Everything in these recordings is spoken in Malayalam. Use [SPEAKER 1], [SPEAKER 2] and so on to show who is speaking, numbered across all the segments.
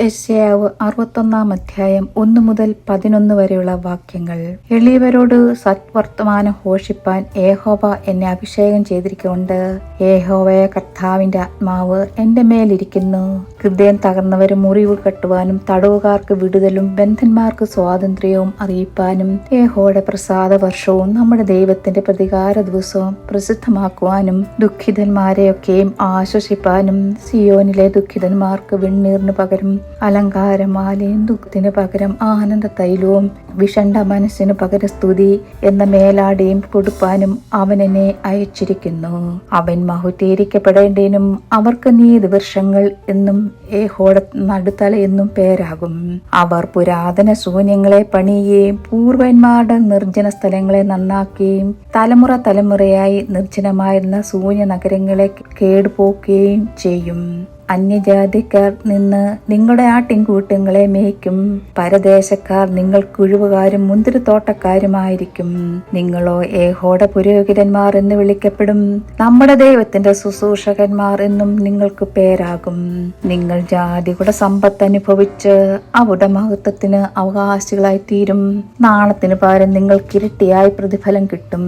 [SPEAKER 1] യശയാവ് അറുപത്തൊന്നാം അധ്യായം ഒന്ന് മുതൽ പതിനൊന്ന് വരെയുള്ള വാക്യങ്ങൾ. എളിയവരോട് സത്വർത്തമാനം ഘോഷിപ്പാൻ ഏഹോവ എന്നെ അഭിഷേകം ചെയ്തിരിക്കുന്നുണ്ട്. ഏഹോവയ കർത്താവിന്റെ ആത്മാവ് എന്റെ മേലിരിക്കുന്നു. ഹൃദയം തകർന്നവരും മുറിവ് കെട്ടുവാനും തടവുകാർക്ക് വിടുതലും ബന്ധന്മാർക്ക് സ്വാതന്ത്ര്യവും അറിയിപ്പാനും ഏഹോയുടെ പ്രസാദ വർഷവും നമ്മുടെ ദൈവത്തിന്റെ പ്രതികാര ദിവസവും പ്രസിദ്ധമാക്കുവാനും ദുഃഖിതന്മാരെയൊക്കെയും ആശ്വസിപ്പാനും സിയോനിലെ ദുഃഖിതന്മാർക്ക് വെണ്ണീറിന് പകരം അലങ്കാരമാലയും ദുഃഖത്തിന് പകരം ആനന്ദ തൈലവും വിഷണ്ട മനസ്സിന് പകര സ്തുതി എന്ന മേലാടിയും കൊടുപ്പാനും അവൻ എന്നെ അയച്ചിരിക്കുന്നു. അവൻ മഹുദ്ധീകരിക്കപ്പെടേണ്ടതിനും അവർക്ക് നീതി വർഷങ്ങൾ എന്നും ഏഹോട നടുത്തല എന്നും പേരാകും. അവർ പുരാതന ശൂന്യങ്ങളെ പണിയുകയും പൂർവന്മാരുടെ നിർജന സ്ഥലങ്ങളെ നന്നാക്കുകയും തലമുറ തലമുറയായി നിർജനമായിരുന്ന ശൂന്യ നഗരങ്ങളെ കേടുപോക്കുകയും ചെയ്യും. അന്യജാതിക്കാർ നിന്ന് നിങ്ങളുടെ ആട്ടിൻകൂട്ടങ്ങളെ മേയ്ക്കും. പരദേശക്കാർ നിങ്ങൾ കുഴിവുകാരും മുന്തിരിത്തോട്ടക്കാരുമായിരിക്കും. നിങ്ങളോ ഏഹോട പുരോഹിതന്മാർ എന്ന് വിളിക്കപ്പെടും. നമ്മുടെ ദൈവത്തിന്റെ ശുശ്രൂഷകന്മാർ എന്നും നിങ്ങൾക്ക് പേരാകും. നിങ്ങൾ ജാതികളുടെ സമ്പത്ത് അനുഭവിച്ച് അവിടെ മഹത്വത്തിന് അവകാശികളായി തീരും. നാണത്തിന് പകരം നിങ്ങൾക്ക് ഇരട്ടിയായി പ്രതിഫലം കിട്ടും.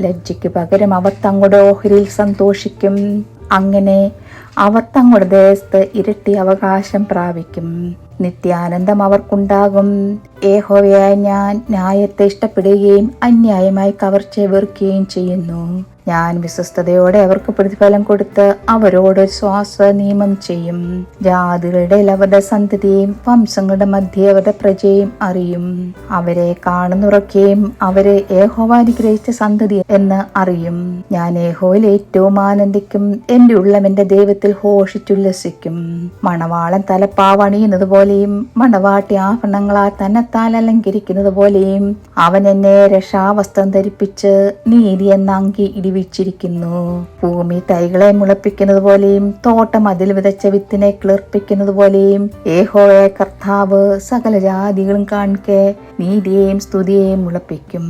[SPEAKER 1] ലജ്ജയ്ക്ക് പകരം അവർ തങ്ങളുടെ ഓഹരിയിൽ സന്തോഷിക്കും. അങ്ങനെ അവർ തങ്ങളുടെ ദേശത്ത് ഇരട്ടി അവകാശം പ്രാപിക്കും. നിത്യാനന്ദം അവർക്കുണ്ടാകും. ഏഹോവയായ ഞാൻ ന്യായത്തെ ഇഷ്ടപ്പെടുകയും അന്യായമായി കവർച്ച വെറുക്കുകയും ചെയ്യുന്നു. ഞാൻ വിശ്വസ്തയോടെ അവർക്ക് പ്രതിഫലം കൊടുത്ത് അവരോട് ശ്വാസ നിയമം ചെയ്യും. ജാതികളുടെ അവരുടെ സന്തതിയും വംശങ്ങളുടെ മധ്യ അവരുടെ പ്രജയും അറിയും. അവരെ കാണുന്നുറക്കുകയും അവരെ ഏഹോവാനുഗ്രഹിച്ച സന്തതി എന്ന് അറിയും. ഞാൻ ഏഹോയിൽ ഏറ്റവും ആനന്ദിക്കും എന്റെ ഉള്ളം എന്റെ ദൈവത്തിൽ ഘോഷിച്ചുല്ലസിക്കും. മണവാളൻ തലപ്പാവണിയുന്നത് പോലെയും മണവാട്ടി ആഭരണങ്ങളാൽ തന്നെത്താൽ അലങ്കരിക്കുന്നത് പോലെയും അവൻ എന്നെ രക്ഷാവസ്ത്രം ധരിപ്പിച്ച് നീതി എന്ന അങ്കി ഇടിവിച്ചിരിക്കുന്നു ഭൂമി തൈകളെ മുളപ്പിക്കുന്നത് പോലെയും തോട്ടം അതിൽ വിതച്ച വിത്തിനെ കിളിർപ്പിക്കുന്നത് പോലെയും ഏഹോയ കർത്താവ് സകല ജാതികളും കാണിക്കെ നീതിയെയും സ്തുതിയെയും മുളപ്പിക്കും.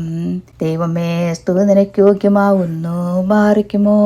[SPEAKER 1] ദൈവമേ സ്തുതി നിനക്ക് യോഗ്യമാവുന്നു. മാറിക്കുമോ